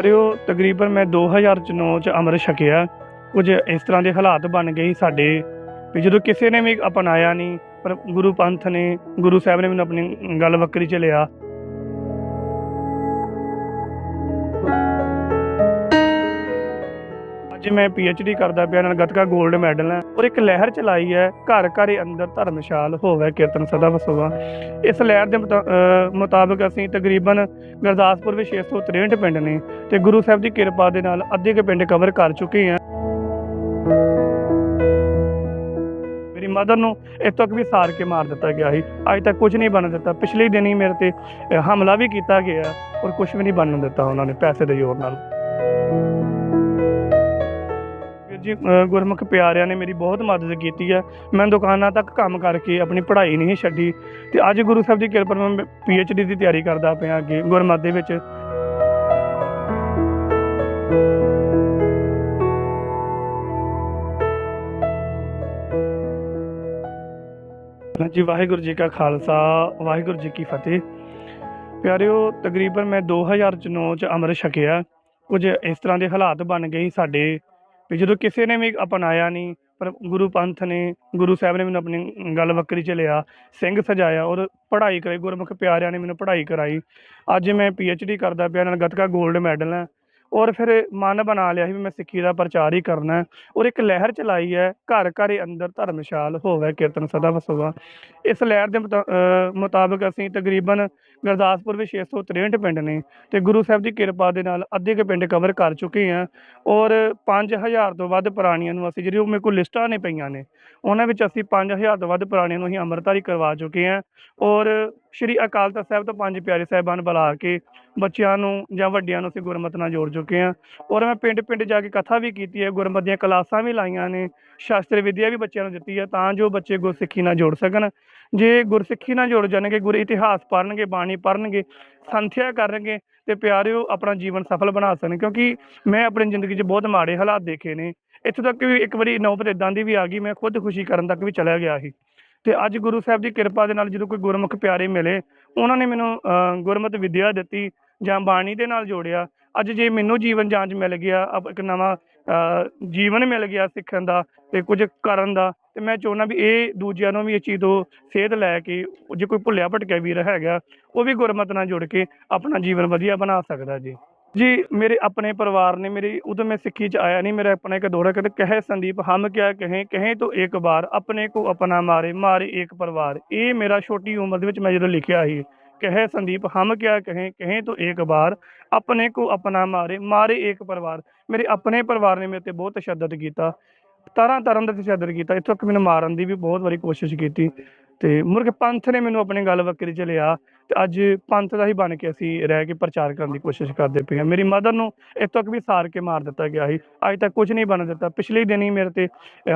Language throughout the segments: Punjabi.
ਕਰਿਓ, ਤਕਰੀਬਨ ਮੈਂ 2009 ਚ ਅੰਮ੍ਰਿਤ ਛਕਿਆ। ਕੁਝ ਇਸ ਤਰ੍ਹਾਂ ਦੇ ਹਾਲਾਤ ਬਣ ਗਏ ਸਾਡੇ ਵੀ ਜਦੋਂ ਕਿਸੇ ਨੇ ਵੀ ਅਪਣਾਇਆ ਨਹੀਂ ਪਰ ਗੁਰੂ ਪੰਥ ਨੇ, ਗੁਰੂ ਸਾਹਿਬ ਨੇ ਮੈਨੂੰ ਆਪਣੀ ਗੱਲ ਵੱਕਰੀ ਚ ਲਿਆ। ਅੱਜ ਮੈਂ ਡੀ ਕਰਦਾ ਪਿਆ, ਨਾਲ ਗੱਤਕਾ 골ਡ ਮੈਡਲ ਹੈ ਔਰ ਇੱਕ ਲਹਿਰ ਚਲਾਈ ਹੈ, ਘਰ ਘਰ ਅੰਦਰ ਧਰਮਸ਼ਾਲ ਹੋਵੇ ਕੀਰਤਨ ਸਦਾ ਵਸੋਵਾ। ਇਸ ਲਹਿਰ ਦੇ ਮੁਤਾ- ਅਹ ਮੁਤਾਬਕ ਅਸੀਂ ਤਕਰੀਬਨ ਗੁਰਦਾਸਪੁਰ ਵਿੱਚ 663 ਪਿੰਡ ਨੇ ਤੇ ਗੁਰੂ ਸਾਹਿਬ ਦੀ ਕਿਰਪਾ ਦੇ ਨਾਲ ਅੱਧੇ ਕੇ ਪਿੰਡ ਕਵਰ ਕਰ ਚੁੱਕੇ ਹਾਂ। ਮੇਰੀ ਮਦਰ ਨੂੰ ਇਸ ਤੱਕ ਵੀ ਸਾਰ ਕੇ ਮਾਰ ਦਿੱਤਾ ਗਿਆ ਸੀ। ਅੱਜ ਤੱਕ ਕੁਝ ਨਹੀਂ ਬਣ ਦਿੱਤਾ। ਪਿਛਲੇ ਦਿਨ ਹੀ ਮੇਰੇ ਤੇ ਹਮਲਾ ਵੀ ਕੀਤਾ ਗਿਆ ਔਰ ਕੁਝ ਵੀ ਨਹੀਂ ਬਣਨ ਦਿੱਤਾ ਉਹਨਾਂ ਨੇ ਪੈਸੇ ਦੇ ਜ਼ੋਰ ਨਾਲ। ਜੀ ਗੁਰਮੁਖ ਪਿਆਰਿਆਂ ਨੇ ਮੇਰੀ ਬਹੁਤ ਮਦਦ ਕੀਤੀ ਹੈ। ਮੈਂ ਦੁਕਾਨਾਂ ਤੱਕ ਕੰਮ ਕਰਕੇ ਆਪਣੀ ਪੜ੍ਹਾਈ ਨਹੀਂ ਛੱਡੀ ਤੇ ਅੱਜ ਗੁਰੂ ਸਾਹਿਬ ਦੀ ਕਿਰਪਾ ਨਾਲ ਮੈਂ ਡੀ ਦੀ ਤਿਆਰੀ ਕਰਦਾ ਪਿਆ ਅੱਗੇ ਗੁਰਮਤ ਦੇ ਵਿੱਚ। ਜੀ, ਵਾਹਿਗੁਰੂ ਜੀ ਕਾ ਖਾਲਸਾ, ਵਾਹਿਗੁਰੂ ਜੀ ਕੀ ਫਤਿਹ। ਪਿਆਰਿਓ, ਤਕਰੀਬਨ ਮੈਂ 2009 ਚ ਅੰਮ੍ਰਿਤ ਛਕਿਆ। ਕੁਝ ਇਸ ਤਰ੍ਹਾਂ ਦੇ ਹਾਲਾਤ ਬਣ ਗਏ ਸਾਡੇ ਵੀ ਜਦੋਂ ਕਿਸੇ ਨੇ ਵੀ ਅਪਣਾਇਆ ਨਹੀਂ ਪਰ ਗੁਰੂ ਪੰਥ ਨੇ, ਗੁਰੂ ਸਾਹਿਬ ਨੇ ਮੈਨੂੰ ਆਪਣੀ ਗੱਲ ਵੱਕਰੀ ਚ ਲਿਆ, ਸਿੰਘ ਸਜਾਇਆ, ਔਰ ਪੜ੍ਹਾਈ ਕਰਾਈ, ਗੁਰਮੁਖ ਪਿਆਰਿਆਂ ਨੇ ਮੈਨੂੰ ਪੜ੍ਹਾਈ ਕਰਾਈ। ਅੱਜ ਮੈਂ ਡੀ ਕਰਦਾ ਪਿਆ, ਨਾਲ ਗੱਤਕਾ 골ਡ ਮੈਡਲ ਹੈ। ਔਰ ਫਿਰ ਮਨ ਬਣਾ ਲਿਆ ਸੀ ਵੀ ਮੈਂ ਸਿੱਖੀ ਦਾ ਪ੍ਰਚਾਰ ਹੀ ਕਰਨਾ ਹੈ। ਔਰ ਇੱਕ ਲਹਿਰ ਚਲਾਈ ਹੈ, ਘਰ ਘਰ ਅੰਦਰ ਧਰਮਸ਼ਾਲ ਹੋਵੇ, ਕੀਰਤਨ ਸਦਾ ਵਸੋਵਾ। ਇਸ ਲਹਿਰ ਦੇ ਮੁਤਾ- ਅਹ ਮੁਤਾਬਕ ਅਸੀਂ ਤਕਰੀਬਨ ਗੁਰਦਾਸਪੁਰ ਵਿੱਚ 663 ਪਿੰਡ ਨੇ ਤੇ ਗੁਰੂ ਸਾਹਿਬ ਦੀ ਕਿਰਪਾ ਦੇ ਨਾਲ ਅੱਧੇ ਕੇ ਪਿੰਡ ਕਵਰ ਕਰ ਚੁੱਕੇ ਹਾਂ। ਔਰ 5000 ਤੋਂ ਵੱਧ ਪੁਰਾਣੀਆਂ ਨੂੰ ਅਸੀਂ ਜਿਹੜੀ ਉਹ ਮੇਰੇ ਕੋਲ ਲਿਸਟਾਂ ਨੇ ਪਈਆਂ ਨੇ, ਉਹਨਾਂ ਵਿੱਚ ਅਸੀਂ 5000 ਤੋਂ ਵੱਧ ਪੁਰਾਣੀਆਂ ਨੂੰ ਅਸੀਂ ਅੰਮ੍ਰਿਤਧਾਰੀ ਕਰਵਾ ਚੁੱਕੇ ਹਾਂ। ਔਰ ਸ਼੍ਰੀ ਅਕਾਲ ਤਖਤ ਸਾਹਿਬ ਤੋਂ ਪੰਜ ਪਿਆਰੇ ਸਾਹਿਬਾਨ ਬੁਲਾ ਕੇ ਬੱਚਿਆਂ ਨੂੰ ਜਾਂ ਵੱਡਿਆਂ ਨੂੰ ਅਸੀਂ ਗੁਰਮਤ ਨਾਲ ਜੋੜ ਚੁੱਕੇ ਹਾਂ। ਔਰ ਮੈਂ ਪਿੰਡ ਪਿੰਡ ਜਾ ਕੇ ਕਥਾ ਵੀ ਕੀਤੀ ਹੈ, ਗੁਰਮਤ ਦੀਆਂ ਕਲਾਸਾਂ ਵੀ ਲਾਈਆਂ ਨੇ, ਸ਼ਾਸਤਰ ਵਿਦਿਆ ਵੀ ਬੱਚਿਆਂ ਨੂੰ ਦਿੱਤੀ ਹੈ ਤਾਂ ਜੋ ਬੱਚੇ ਗੁਰਸਿੱਖੀ ਨਾਲ ਜੋੜ ਸਕਣ। ਜੇ ਗੁਰਸਿੱਖੀ ਨਾਲ ਜੋੜ ਜਾਣਗੇ, ਗੁਰ ਇਤਿਹਾਸ ਪੜ੍ਹਨਗੇ, ਬਾਣੀ ਪੜ੍ਹਨਗੇ, ਸੰਥਿਆ ਕਰਨਗੇ ਤੇ ਪਿਆਰਿਓ ਆਪਣਾ ਜੀਵਨ ਸਫਲ ਬਣਾ ਸਕਣ। ਕਿਉਂਕਿ ਮੈਂ ਆਪਣੀ ਜ਼ਿੰਦਗੀ 'ਚ ਬਹੁਤ ਮਾੜੇ ਹਾਲਾਤ ਦੇਖੇ ਨੇ। ਇੱਥੋਂ ਤੱਕ ਵੀ ਇੱਕ ਵਾਰੀ ਨੌਬਤ ਇਦਾਂ ਦੀ ਵੀ ਆ ਗਈ, ਮੈਂ ਖੁਦ ਖੁਸ਼ੀ ਕਰਨ ਤੱਕ ਵੀ ਚਲਾ ਗਿਆ ਸੀ। ਤੇ ਅੱਜ ਗੁਰੂ ਸਾਹਿਬ ਦੀ ਕਿਰਪਾ ਦੇ ਨਾਲ ਜਦੋਂ ਕੋਈ ਗੁਰਮੁਖ ਪਿਆਰੇ ਮਿਲੇ ਉਹਨਾਂ ਨੇ ਮੈਨੂੰ ਅਹ, ਗੁਰਮਤਿ ਵਿਦਿਆ ਦਿੱਤੀ ਜਾਂ ਬਾਣੀ ਦੇ ਨਾਲ ਜੋੜਿਆ। ਅੱਜ ਜੇ ਮੈਨੂੰ ਜੀਵਨ ਜਾਂਚ ਮਿਲ ਗਿਆ ਇੱਕ ਨਵਾਂ ਜੀਵਨ ਮਿਲ ਗਿਆ ਸਿੱਖਣ ਦਾ ਤੇ ਕੁਝ ਕਰਨ ਦਾ ਤੇ ਮੈਂ ਚਾਹੁੰਦਾ ਵੀ ਇਹ ਦੂਜਿਆਂ ਨੂੰ ਵੀ ਇਹ ਚੀਜ਼ ਤੋਂ ਸੇਧ ਲੈ ਕੇ ਜੇ ਕੋਈ ਭੁੱਲਿਆ ਭਟਕਿਆ ਵੀਰ ਹੈਗਾ ਉਹ ਵੀ ਗੁਰਮਤ ਨਾਲ ਜੁੜ ਕੇ ਆਪਣਾ ਜੀਵਨ ਵਧੀਆ ਬਣਾ ਸਕਦਾ ਜੀ। ਜੀ, ਮੇਰੇ ਆਪਣੇ ਪਰਿਵਾਰ ਨੇ ਮੇਰੀ ਉਦੋਂ ਮੈਂ ਸਿੱਖੀ ਚ ਆਇਆ ਨਹੀਂ ਮੇਰਾ ਆਪਣਾ ਇੱਕ ਦੌਰਾ ਕਹਿੰਦੇ ਕਹੇ ਸੰਦੀਪ, ਹਮ ਕਿਆ ਕਹੇ ਕਹੇ ਤੋਂ ਇੱਕ ਵਾਰ, ਆਪਣੇ ਕੋ ਆਪਣਾ ਮਾਰੇ ਮਾਰੇ ਇੱਕ ਪਰਿਵਾਰ। ਇਹ ਮੇਰਾ ਛੋਟੀ ਉਮਰ ਦੇ ਵਿੱਚ ਮੈਂ ਜਦੋਂ ਲਿਖਿਆ ਸੀ, ਕਹੇ ਸੰਦੀਪ, ਹਮ ਕਿਆ ਕਹੇ ਕਹੇ ਤੋਂ ਇੱਕ ਵਾਰ, ਆਪਣੇ ਕੋ ਆਪਣਾ ਮਾਰੇ ਮਾਰੇ ਇੱਕ ਪਰਿਵਾਰ। ਮੇਰੇ ਆਪਣੇ ਪਰਿਵਾਰ ਨੇ ਮੇਰੇ ਤੇ ਬਹੁਤ ਤਸ਼ੱਦਦ ਕੀਤਾ ਤਰ੍ਹਾਂ ਤਰ੍ਹਾਂ ਦਾ ਤਸ਼ੱਦਦ ਕੀਤਾ, ਇੱਥੋਂ ਤੱਕ ਮੈਨੂੰ ਮਾਰਨ ਦੀ ਵੀ ਬਹੁਤ ਵਾਰੀ ਕੋਸ਼ਿਸ਼ ਕੀਤੀ। ਤੇ ਮੁੜ ਕੇ ਪੰਥ ਨੇ ਮੈਨੂੰ ਆਪਣੀ ਗੱਲ ਵੱਕਰੀ ਚ ਲਿਆ ਤੇ ਅੱਜ ਪੰਥ ਦਾ ਹੀ ਬਣ ਕੇ ਅਸੀਂ ਰਹਿ ਕੇ ਪ੍ਰਚਾਰ ਕਰਨ ਦੀ ਕੋਸ਼ਿਸ਼ ਕਰਦੇ ਪਏ ਹਾਂ। ਮੇਰੀ ਮਦਰ ਨੂੰ ਇਸ ਤੱਕ ਵੀ ਸਾਰ ਕੇ ਮਾਰ ਦਿੱਤਾ ਗਿਆ ਸੀ। ਅੱਜ ਤੱਕ ਕੁਝ ਨਹੀਂ ਬਣ ਦਿੱਤਾ। ਪਿਛਲੇ ਦਿਨ ਹੀ ਮੇਰੇ ਤੇ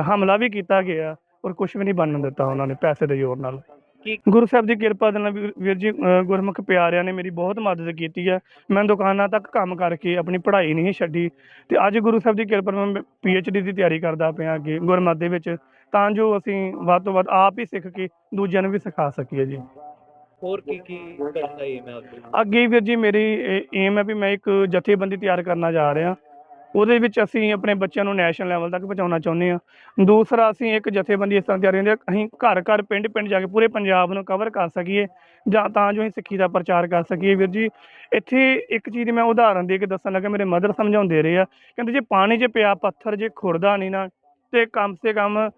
ਹਮਲਾ ਵੀ ਕੀਤਾ ਗਿਆ ਔਰ ਕੁਝ ਵੀ ਨਹੀਂ ਬਣਨ ਦਿੱਤਾ ਉਹਨਾਂ ਨੇ ਪੈਸੇ ਦੇ ਜ਼ੋਰ ਨਾਲ। ਕੀ- ਗੁਰੂ ਸਾਹਿਬ ਦੀ ਕਿਰਪਾ ਦੇ ਨਾਲ ਵੀਰ ਵੀਰ ਜੀ ਅਹ, ਗੁਰਮੁਖ ਪਿਆਰਿਆਂ ਨੇ ਮੇਰੀ ਬਹੁਤ ਮਦਦ ਕੀਤੀ ਹੈ। ਮੈਂ ਦੁਕਾਨਾਂ ਤੱਕ ਕੰਮ ਕਰਕੇ ਆਪਣੀ ਪੜ੍ਹਾਈ ਨਹੀਂ ਛੱਡੀ ਤੇ ਅੱਜ ਗੁਰੂ ਸਾਹਿਬ ਦੀ ਕਿਰਪਾ ਨਾਲ ਮੈਂ ਡੀ ਦੀ ਤਿਆਰੀ ਕਰਦਾ ਪਿਆ ਅੱਗੇ ਗੁਰਮਤਿ ਦੇ ਵਿੱਚ। ਤਾਂ ਜੋ ਅਸੀਂ ਵੱਧ ਤੋਂ ਵੱਧ ਆਪ ਹੀ ਸਿੱਖ ਕੇ ਦੂਜਿਆਂ ਨੂੰ ਵੀ ਸਿਖਾ ਸਕੀਏ ਜੀ। ਹੋਰ ਕੀ ਕੀ ਕਰਨ ਹੈ ਅੱਗੇ? ਅੱਗੇ ਵੀਰ ਜੀ ਮੇਰੀ ਏਮ ਹੈ ਵੀ ਮੈਂ ਇੱਕ ਜਥੇਬੰਦੀ ਤਿਆਰ ਕਰਨਾ ਜਾ ਰਿਹਾ। ਉਹਦੇ ਵਿੱਚ ਅਸੀਂ ਆਪਣੇ ਬੱਚਿਆਂ ਨੂੰ ਨੈਸ਼ਨਲ ਲੈਵਲ ਤੱਕ ਪਹੁੰਚਾਉਣਾ ਚਾਹੁੰਦੇ ਹਾਂ। ਦੂਸਰਾ, ਅਸੀਂ ਇੱਕ ਜਥੇਬੰਦੀ ਇਸ ਤਰ੍ਹਾਂ ਤਿਆਰ ਕਰਦੇ ਹਾਂ, ਅਸੀਂ ਘਰ ਘਰ, ਪਿੰਡ ਪਿੰਡ ਜਾ ਕੇ ਪੂਰੇ ਪੰਜਾਬ ਨੂੰ ਕਵਰ ਕਰ ਸਕੀਏ, ਜਾਂ ਤਾਂ ਜੋ ਅਸੀਂ ਸਿੱਖੀ ਦਾ ਪ੍ਰਚਾਰ ਕਰ ਸਕੀਏ। ਵੀਰ ਜੀ, ਇੱਥੇ ਇੱਕ ਚੀਜ਼ ਮੈਂ ਉਦਾਹਰਨ ਦੇ ਕੇ ਦੱਸਣ ਲੱਗਾ, ਮੇਰੇ ਮਦਰ ਸਮਝਾਉਂਦੇ ਰਹੇ ਆ, ਕਹਿੰਦੇ ਜੇ ਪਾਣੀ 'ਚ ਪਿਆ ਪੱਥਰ, ਜੇ ਖੁਰਦਾ ਨਹੀਂ ਨਾ, ਤੇ ਕਮ ਸੇ ਕਮ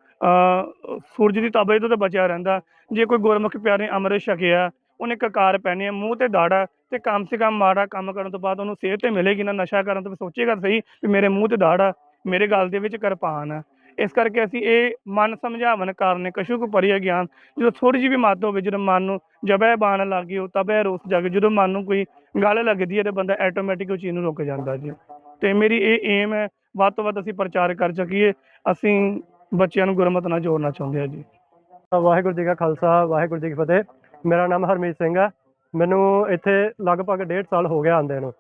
ਸੂਰਜ ਦੀ ਤਾਬੇ ਤੋਂ ਤਾਂ ਬਚਿਆ ਰਹਿੰਦਾ। ਜੇ ਕੋਈ ਗੁਰਮੁਖ ਪਿਆਰੇ ਅੰਮ੍ਰਿਤ ਛਕਿਆ ਉਹਨੇ ਕਕਾਰ ਪਹਿਨੇ ਹੈ ਮੂੰਹ ਤੇ ਦਾੜਾ ਤੇ ਕਮ ਸੇ ਕਮ ਮਾੜਾ ਕੰਮ ਕਰਨ ਤੋਂ ਬਾਅਦ ਉਹਨੂੰ ਸਿਹਤ ਤੇ ਮਿਲੇਗੀ ਨਾ, ਨਸ਼ਾ ਕਰਨ ਤੋਂ ਸੋਚੇਗਾ ਸਹੀ ਵੀ ਮੇਰੇ ਮੂੰਹ ਤੇ ਦਾੜਾ, ਮੇਰੇ ਗਲ ਦੇ ਵਿੱਚ ਕਿਰਪਾਨ ਆ। ਇਸ ਕਰਕੇ ਅਸੀਂ ਇਹ ਮਨ ਸਮਝਾਵਨ ਕਾਰਨ ਕਸ਼ੂ ਕੋ ਪਰਿਆ ਗਿਆਨ, ਜਦੋਂ ਥੋੜੀ ਜਿਹੀ ਵੀ ਮੱਤ ਹੋਵੇ, ਜਦੋਂ ਮਨ ਨੂੰ ਜਬੈ ਬਾਣ ਲੱਗ ਗਈ, ਉਹ ਤਬੈ ਰੋਸ ਜਾਗੇ ਜਦੋਂ ਮਨ ਨੂੰ ਕੋਈ ਗੱਲ ਲੱਗਦੀ ਹੈ ਤੇ ਬੰਦਾ ਆਟੋਮੈਟਿਕ ਉਹ ਚੀਜ਼ ਨੂੰ ਰੁਕ ਜਾਂਦਾ ਜੀ। ਤੇ ਮੇਰੀ ਇਹ ਏਮ ਹੈ, ਵੱਧ ਤੋਂ ਵੱਧ ਅਸੀਂ ਪ੍ਰਚਾਰ ਕਰ ਸਕੀਏ, ਅਸੀਂ ਬੱਚਿਆਂ ਨੂੰ ਗੁਰਮਤ ਨਾਲ ਜੋੜਨਾ ਚਾਹੁੰਦੇ ਹਾਂ ਜੀ। ਵਾਹਿਗੁਰੂ ਜੀ ਕਾ ਖਾਲਸਾ, ਵਾਹਿਗੁਰੂ ਜੀ ਕੀ ਫਤਿਹ। ਮੇਰਾ ਨਾਮ ਹਰਮੀਤ ਸਿੰਘ ਹੈ ਮੈਨੂੰ ਇੱਥੇ ਲਗਭਗ ਡੇਢ ਸਾਲ ਹੋ ਗਿਆ ਆਂਦੇ ਨੂੰ।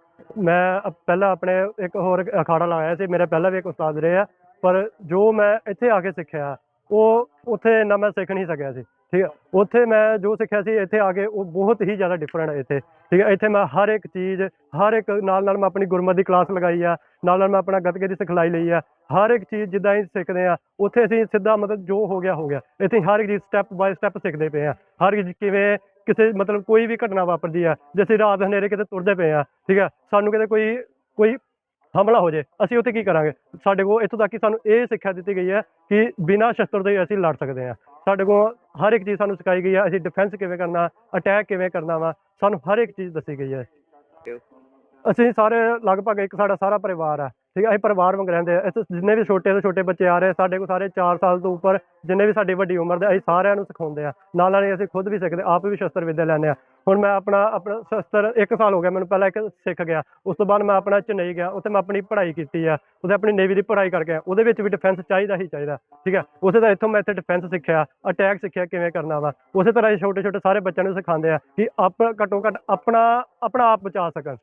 ਮੈਂ ਪਹਿਲਾਂ ਆਪਣੇ ਇੱਕ ਹੋਰ ਅਖਾੜਾ ਲਾਇਆ ਸੀ, ਮੇਰੇ ਪਹਿਲਾਂ ਵੀ ਇੱਕ ਉਸਤਾਦ ਰਹੇ ਆ। ਪਰ ਜੋ ਮੈਂ ਇੱਥੇ ਆ ਕੇ ਸਿੱਖਿਆ, ਉਹ ਉੱਥੇ ਇੰਨਾ ਮੈਂ ਸਿੱਖ ਨਹੀਂ ਸਕਿਆ ਸੀ। ਠੀਕ ਹੈ ਉੱਥੇ ਮੈਂ ਜੋ ਸਿੱਖਿਆ ਸੀ, ਇੱਥੇ ਆ ਕੇ ਉਹ ਬਹੁਤ ਹੀ ਜ਼ਿਆਦਾ ਡਿਫਰੈਂਟ ਹੈ ਇੱਥੇ। ਠੀਕ ਹੈ, ਇੱਥੇ ਮੈਂ ਹਰ ਇੱਕ ਚੀਜ਼, ਹਰ ਇੱਕ ਨਾਲ ਨਾਲ ਮੈਂ ਆਪਣੀ ਗੁਰਮਤ ਦੀ ਕਲਾਸ ਲਗਾਈ ਆ, ਨਾਲ ਨਾਲ ਮੈਂ ਆਪਣਾ ਗੱਤਕੇ ਦੀ ਸਿਖਲਾਈ ਲਈ ਆ, ਹਰ ਇੱਕ ਚੀਜ਼ ਜਿੱਦਾਂ ਹੀ ਸਿੱਖਦੇ ਆ, ਉੱਥੇ ਅਸੀਂ ਸਿੱਧਾ ਮਤਲਬ ਜੋ ਹੋ ਗਿਆ ਹੋ ਗਿਆ, ਇੱਥੇ ਹਰ ਇੱਕ ਚੀਜ਼ ਸਟੈਪ ਬਾਏ ਸਟੈਪ ਸਿੱਖਦੇ ਪਏ ਆ, ਹਰ ਇੱਕ ਚੀਜ਼ ਕਿਵੇਂ ਕਿਸੇ ਮਤਲਬ ਕੋਈ ਵੀ ਘਟਨਾ ਵਾਪਰਦੀ ਆ, ਜੇ ਅਸੀਂ ਰਾਤ ਹਨੇਰੇ ਕਿਤੇ ਤੁਰਦੇ ਪਏ ਆ, ਠੀਕ ਆ ਸਾਨੂੰ ਕਿਤੇ ਕੋਈ ਕੋਈ ਹਮਲਾ ਹੋ ਜੇ, ਅਸੀਂ ਉੱਥੇ ਕੀ ਕਰਾਂਗੇ? ਸਾਡੇ ਕੋਲ ਇੱਥੋਂ ਤੱਕ ਕਿ ਸਾਨੂੰ ਇਹ ਸਿੱਖਿਆ ਦਿੱਤੀ ਗਈ ਹੈ ਕਿ ਬਿਨਾਂ ਸ਼ਸਤਰ ਦੇ ਅਸੀਂ ਲੜ ਸਕਦੇ ਹਾਂ ਸਾਡੇ ਕੋਲ ਹਰ ਇੱਕ ਚੀਜ਼ ਸਾਨੂੰ ਸਿਖਾਈ ਗਈ ਹੈ, ਅਸੀਂ ਡਿਫੈਂਸ ਕਿਵੇਂ ਕਰਨਾ ਅਟੈਕ ਕਿਵੇਂ ਕਰਨਾ ਵਾ, ਸਾਨੂੰ ਹਰ ਇੱਕ ਚੀਜ਼ ਦੱਸੀ ਗਈ ਹੈ। ਅਸੀਂ ਸਾਰੇ, ਲਗਭਗ ਇੱਕ ਸਾਡਾ ਸਾਰਾ ਪਰਿਵਾਰ ਆ ਠੀਕ ਹੈ ਅਸੀਂ ਪਰਿਵਾਰ ਵਾਂਗ ਰਹਿੰਦੇ ਆ। ਇੱਥੇ ਜਿੰਨੇ ਵੀ ਛੋਟੇ ਤੋਂ ਛੋਟੇ ਬੱਚੇ ਆ ਰਹੇ ਸਾਡੇ ਕੋਲ ਸਾਰੇ 4 ਸਾਲ ਤੋਂ ਉੱਪਰ ਜਿੰਨੇ ਵੀ ਸਾਡੀ ਵੱਡੀ ਉਮਰ ਦੇ ਅਸੀਂ ਸਾਰਿਆਂ ਨੂੰ ਸਿਖਾਉਂਦੇ ਆ। ਨਾਲ ਨਾਲ ਹੀ ਅਸੀਂ ਖੁਦ ਵੀ ਸਿੱਖਦੇ, ਆਪ ਵੀ ਸ਼ਸਤਰ ਵਿਦਿਆ ਲੈਂਦੇ ਆ। ਹੁਣ ਮੈਂ ਆਪਣਾ ਆਪਣਾ ਸ਼ਸਤਰ 1 ਸਾਲ ਹੋ ਗਿਆ, ਮੈਨੂੰ ਪਹਿਲਾਂ ਇੱਕ ਸਿੱਖ ਗਿਆ। ਉਸ ਤੋਂ ਬਾਅਦ ਮੈਂ ਆਪਣਾ ਚੇਨਈ ਗਿਆ, ਉੱਥੇ ਮੈਂ ਆਪਣੀ ਪੜ੍ਹਾਈ ਕੀਤੀ ਆ। ਉੱਥੇ ਆਪਣੀ ਨੇਵੀ ਦੀ ਪੜ੍ਹਾਈ ਕਰਕੇ ਆਇਆ। ਉਹਦੇ ਵਿੱਚ ਵੀ ਡਿਫੈਂਸ ਚਾਹੀਦਾ ਹੀ ਚਾਹੀਦਾ, ਠੀਕ ਹੈ ਉਸੇ ਤਰ੍ਹਾਂ ਇੱਥੋਂ ਮੈਂ ਇੱਥੇ ਡਿਫੈਂਸ ਸਿੱਖਿਆ ਅਟੈਕ ਸਿੱਖਿਆ ਕਿਵੇਂ ਕਰਨਾ ਵਾ। ਉਸੇ ਤਰ੍ਹਾਂ ਹੀ ਛੋਟੇ ਛੋਟੇ ਸਾਰੇ ਬੱਚਿਆਂ ਨੂੰ ਸਿਖਾਉਂਦੇ ਆ ਕਿ ਆਪ ਘੱਟੋ ਘੱਟ ਆਪਣਾ ਆਪਣਾ ਆਪ ਬਚਾ ਸਕਣ।